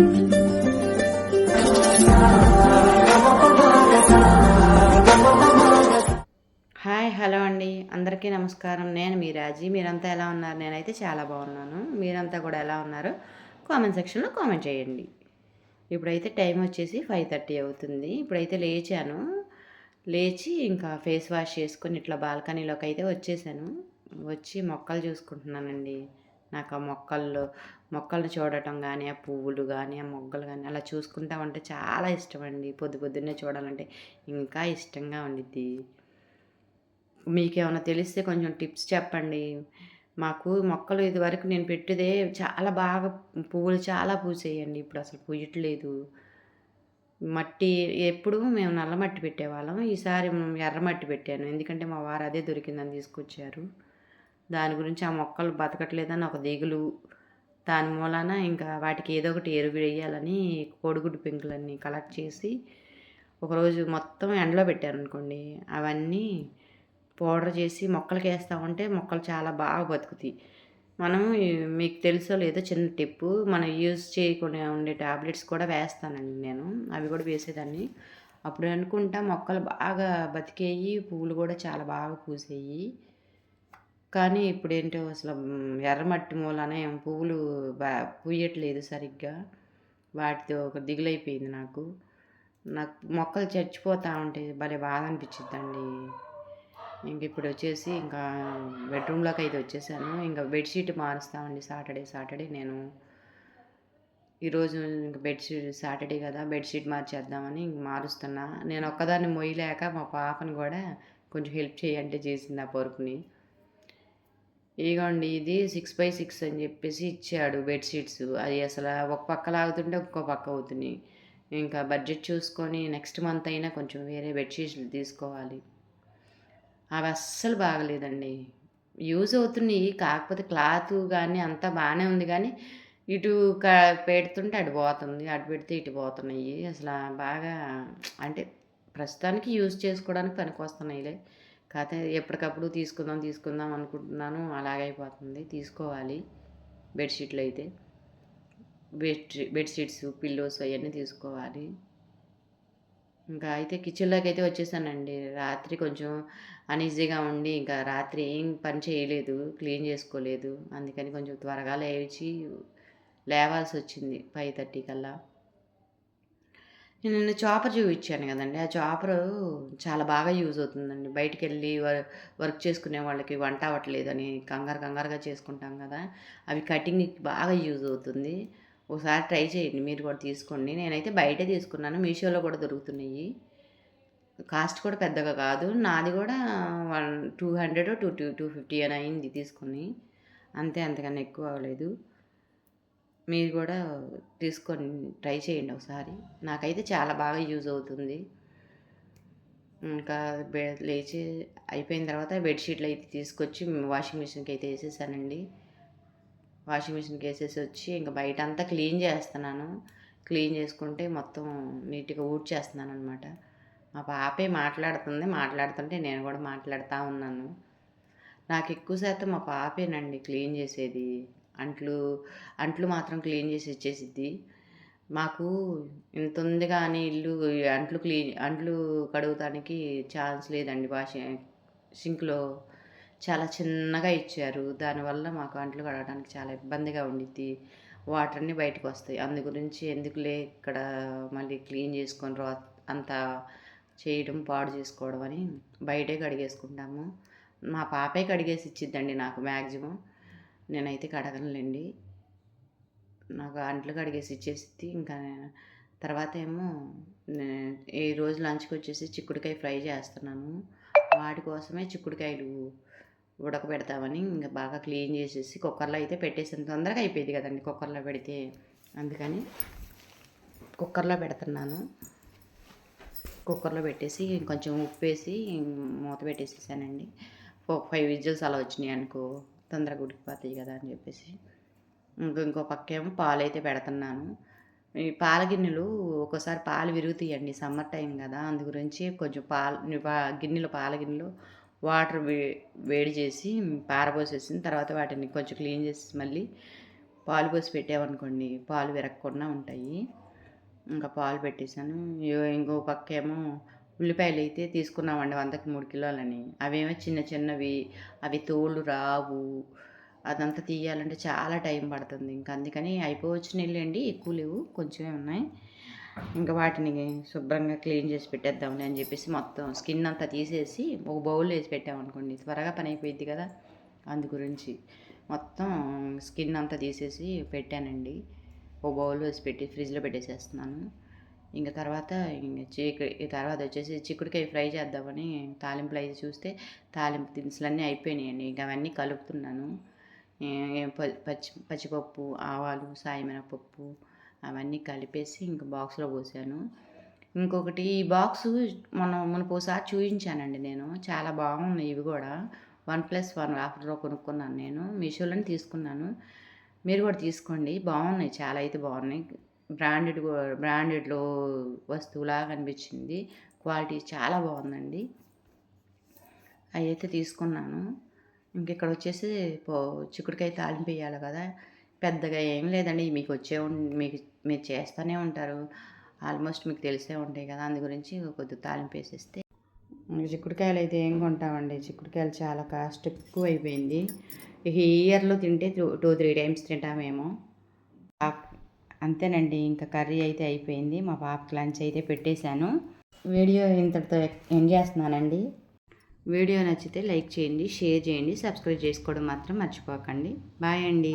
Hi hello అండి. అందరికీ నమస్కారం. నేను మీ రాజీ. మీరంతా ఎలా ఉన్నారు? నేనైతే చాలా బాగున్నాను. మీరంతా కూడా ఎలా ఉన్నారు? కామెంట్ సెక్షన్లో కామెంట్ చేయండి. ఇప్పుడైతే టైం వచ్చేసి ఫైవ్ థర్టీ అవుతుంది. ఇప్పుడైతే లేచాను. లేచి ఇంకా ఫేస్ వాష్ చేసుకొని ఇట్లా బాల్కనీలోకి అయితే వచ్చేసాను. వచ్చి మొక్కలు చూసుకుంటున్నానండి. నాకు ఆ మొక్కల్లో మొక్కలను చూడటం కానీ ఆ పువ్వులు కానీ ఆ మొగ్గలు కానీ అలా చూసుకుంటా ఉంటే చాలా ఇష్టం అండి పొద్దు పొద్దున్నే చూడాలంటే ఇంకా ఇష్టంగా ఉండిద్ది. మీకేమైనా తెలిస్తే కొంచెం టిప్స్ చెప్పండి. మాకు మొక్కలు ఇదివరకు నేను పెట్టేదే చాలా బాగా పువ్వులు చాలా పూసేయండి. ఇప్పుడు అసలు పూయట్లేదు. మట్టి ఎప్పుడు మేము నల్ల మట్టి పెట్టేవాళ్ళం. ఈసారి ఎర్ర మట్టి పెట్టాను. ఎందుకంటే మా వారు అదే దొరికిందని తీసుకొచ్చారు. దాని గురించి ఆ మొక్కలు బతకట్లేదని ఒక దిగులు. దాని మూలాన ఇంకా వాటికి ఏదో ఒకటి ఎరువు వేయాలని కోడిగుడ్డు పెంకులన్నీ కలెక్ట్ చేసి ఒకరోజు మొత్తం ఎండలో పెట్టారనుకోండి అవన్నీ పౌడర్ చేసి మొక్కలకి వేస్తూ ఉంటే మొక్కలు చాలా బాగా బతుకుతాయి. మనం మీకు తెలుసో లేదో చిన్న టిప్పు మనం యూజ్ చేయకుండా ఉండే టాబ్లెట్స్ కూడా వేస్తానండి నేను. అవి కూడా వేసేదాన్ని. అప్పుడు అనుకుంటా మొక్కలు బాగా బతికేయి పువ్వులు కూడా చాలా బాగా పూసేయి. కానీ ఇప్పుడు ఏంటో అసలు ఎర్రమట్టి మూలనే పువ్వులు బా పూయట్లేదు సరిగ్గా. వాటితో ఒక దిగులైపోయింది నాకు. నాకు మొక్కలు చచ్చిపోతూ ఉంటాయి భలే బాధ అనిపించిద్దండి ఇంక ఇప్పుడు వచ్చేసి ఇంకా బెడ్రూమ్లోకి అయితే వచ్చేసాను. ఇంకా బెడ్షీట్ మారుస్తామండి సాటర్డే సాటర్డే నేను. ఈరోజు ఇంక బెడ్షీట్ సాటర్డే కదా బెడ్షీట్ మార్చేద్దామని ఇంక మారుస్తున్నా. నేను ఒక్కదాన్ని మొయ్యలేక మా పాపని కూడా కొంచెం హెల్ప్ చేయంటే చేసింది ఆ పరుపుని. ఇదిగోండి ఇది సిక్స్ బై సిక్స్ అని చెప్పేసి ఇచ్చాడు బెడ్షీట్స్ అది అసలు ఒక పక్క లాగుతుంటే ఇంకో పక్క అవుతున్నాయి. ఇంకా బడ్జెట్ చూసుకొని నెక్స్ట్ మంత్ అయినా కొంచెం వేరే బెడ్షీట్లు తీసుకోవాలి. అవి అస్సలు బాగలేదండి. యూజ్ అవుతున్నాయి కాకపోతే క్లాత్ కానీ అంతా బాగానే ఉంది కానీ ఇటు క పెడుతుంటే అటు పోతుంది అటు పెడితే ఇటు పోతున్నాయి. అసలు బాగా అంటే ప్రస్తుతానికి యూజ్ చేసుకోవడానికి పనికి వస్తున్నాయిలే కాకపోతే ఎప్పటికప్పుడు తీసుకుందాం తీసుకుందాం అనుకుంటున్నాను. అలాగైపోతుంది. తీసుకోవాలి బెడ్షీట్లు అయితే. బెడ్ బెడ్షీట్స్ పిల్లోస్ అవన్నీ తీసుకోవాలి. ఇంకా అయితే కిచెన్లోకి అయితే వచ్చేసానండి. రాత్రి కొంచెం అన్ఈజీగా ఉండి ఇంకా రాత్రి ఏం పని చేయలేదు క్లీన్ చేసుకోలేదు. అందుకని కొంచెం త్వరగా లేచి లేవాల్సి వచ్చింది ఫైవ్ థర్టీ కల్లా. నేను నిన్న చాపర్ చూపించాను కదండి. ఆ చాపర్ చాలా బాగా యూజ్ అవుతుందండి. బయటికి వెళ్ళి వర్- వర్క్ చేసుకునే వాళ్ళకి వంట అవ్వట్లేదని కంగారు కంగారుగా చేసుకుంటాం కదా. అవి కటింగ్కి బాగా యూజ్ అవుతుంది. ఒకసారి ట్రై చేయండి. మీరు కూడా తీసుకోండి. నేనైతే బయటే తీసుకున్నాను. మీషోలో కూడా దొరుకుతున్నాయి. కాస్ట్ కూడా పెద్దగా కాదు. నాది కూడా one two hundred two two two fifty అని అయింది తీసుకుని. అంతే అంతకన్నా ఎక్కువ అవ్వలేదు. మీరు కూడా తీసుకొని ట్రై చేయండి ఒకసారి. నాకైతే చాలా బాగా యూజ్ అవుతుంది. ఇంకా లేచి అయిపోయిన తర్వాత బెడ్షీట్లు అయితే తీసుకొచ్చి వాషింగ్ మిషన్కి అయితే వేసేసానండి. వాషింగ్ మిషన్కి వేసేసి వచ్చి ఇంకా బయట అంతా క్లీన్ చేస్తున్నాను. క్లీన్ చేసుకుంటే మొత్తం నీట్గా ఊడ్చేస్తున్నాను అనమాట మా పాపే మాట్లాడుతుంది. మాట్లాడుతుంటే నేను కూడా మాట్లాడుతూ ఉన్నాను. నాకు ఎక్కువ శాతం మా పాపేనండి క్లీన్ చేసేది. అంట్లు అంట్లు మాత్రం క్లీన్ చేసి ఇచ్చేసిద్ది. మాకు ఇంత ఉంది కానీ ఇల్లు అంట్లు క్లీన్ అంట్లు కడుగుతానికి ఛాన్స్ లేదండి వాష్ సింక్లో. చాలా చిన్నగా ఇచ్చారు. దానివల్ల మాకు అంట్లు కడగడానికి చాలా ఇబ్బందిగా ఉండిద్ది. వాటర్ బయటకు వస్తాయి. అందు గురించి ఎందుకులే ఇక్కడ మళ్ళీ క్లీన్ చేసుకొని రా అంత చేయడం పాడు చేసుకోవడం అని బయటే కడిగేసుకుంటాము. మా పాపే కడిగేసి ఇచ్చిద్దండి నాకు మ్యాక్సిమం నేనైతే కడగనులేండి. నాకు అంట్లు కడిగేసి ఇచ్చేసి ఇంకా తర్వాత ఏమో ఈ రోజు లంచ్కి వచ్చేసి చిక్కుడుకాయ ఫ్రై చేస్తున్నాను. వాటి కోసమే చిక్కుడుకాయలు ఉడకబెడతామని ఇంకా బాగా క్లీన్ చేసేసి కుక్కర్లో అయితే పెట్టేసాను. తొందరగా అయిపోయింది కదండి కుక్కర్లో పెడితే. అందుకని కుక్కర్లో పెడుతున్నాను. కుక్కర్లో పెట్టేసి కొంచెం ఉప్పు వేసి మూత పెట్టేసేసానండి. ఫైవ్ విజిల్స్ అలా వచ్చినాయి అనుకో. తొందరగా ఉడికిపోతాయి కదా అని చెప్పేసి. ఇంకా ఇంకో పక్కేమో పాలు అయితే పెడుతున్నాను. ఈ పాల గిన్నెలు ఒక్కోసారి పాలు విరుగుతాయండి సమ్మర్ టైం కదా అందు గురించి కొంచెం పాలు పా- గిన్నెలు పాల గిన్నెలు వాటర్ వే వేడి చేసి పారబోసేసిన తర్వాత వాటిని కొంచెం క్లీన్ చేసి మళ్ళీ పాలు పోసి పెట్టామనుకోండి పాలు విరగకుండా ఉంటాయి. ఇంకా పాలు పెట్టేశాను. ఇంకో పక్క ఏమో ఉల్లిపాయలు అయితే తీసుకున్నామండి వందకి మూడు కిలోలని. అవేమో చిన్న చిన్నవి అవి తోలు రావు. అదంతా తీయాలంటే చాలా టైం పడుతుంది. ఇంకా అందుకని అయిపోవచ్చు నీళ్ళండి ఎక్కువ లేవు కొంచెమే ఉన్నాయి. ఇంకా వాటిని శుభ్రంగా క్లీన్ చేసి పెట్టేద్దాంలే అని చెప్పేసి మొత్తం స్కిన్ అంతా తీసేసి ఒక బౌల్ వేసి పెట్టామనుకోండి త్వరగా పని అయిపోయింది కదా. అందు గురించి మొత్తం స్కిన్ అంతా తీసేసి పెట్టానండి. ఒక బౌల్ వేసి పెట్టి ఫ్రిడ్జ్లో పెట్టేసేస్తున్నాను. ఇంకా తర్వాత ఇంక చీక తర్వాత వచ్చేసి చిక్కుడుకాయ ఫ్రై చేద్దామని తాలింపులు అయితే చూస్తే తాలింపు దినుసులన్నీ అయిపోయినాయండి. ఇంకా అవన్నీ కలుపుతున్నాను. పచ్చి పచ్చిపప్పు ఆవాలు సాయమినపప్పు అవన్నీ కలిపేసి ఇంక బాక్స్లో పోసాను. ఇంకొకటి ఈ బాక్స్ మనం మునుపోసారి చూపించానండి నేను. చాలా బాగున్నాయి ఇవి కూడా. వన్ ప్లస్ వన్ ఆఫర్లో కొనుక్కున్నాను నేను. మీషోలోనే తీసుకున్నాను. మీరు కూడా తీసుకోండి. బాగున్నాయి. చాలా అయితే బాగున్నాయి. బ్రాండెడ్ బ్రాండెడ్లో వస్తువులాగా అనిపించింది. క్వాలిటీ చాలా బాగుందండి. అవి అయితే తీసుకున్నాను. ఇంక ఇక్కడ వచ్చేసి పో చిక్కుడుకాయ తాలింపు వేయాలి కదా. పెద్దగా ఏం లేదండి. మీకు వచ్చే ఉం- మీకు మీరు చేస్తూనే ఉంటారు. ఆల్మోస్ట్ మీకు తెలిసే ఉంటాయి కదా. అందు గురించి కొద్దిగా తాలింపు వేసేస్తే. చిక్కుడుకాయలు అయితే ఏం కొంటామండి? చిక్కుడుకాయలు చాలా కాస్ట్ ఎక్కువ అయిపోయింది ఇక ఈ ఇయర్లో తింటే టూ టూ త్రీ టైమ్స్ తింటామేమో. అంతేనండి ఇంకా కర్రీ అయితే అయిపోయింది. మా పాపకి లంచ్ అయితే పెట్టేశాను. వీడియో ఇంతటితో ఎండ్ చేస్తున్నానండి. వీడియో నచ్చితే లైక్ చేయండి షేర్ చేయండి సబ్స్క్రైబ్ చేసుకోవడం మాత్రం మర్చిపోకండి. బాయ్ అండి.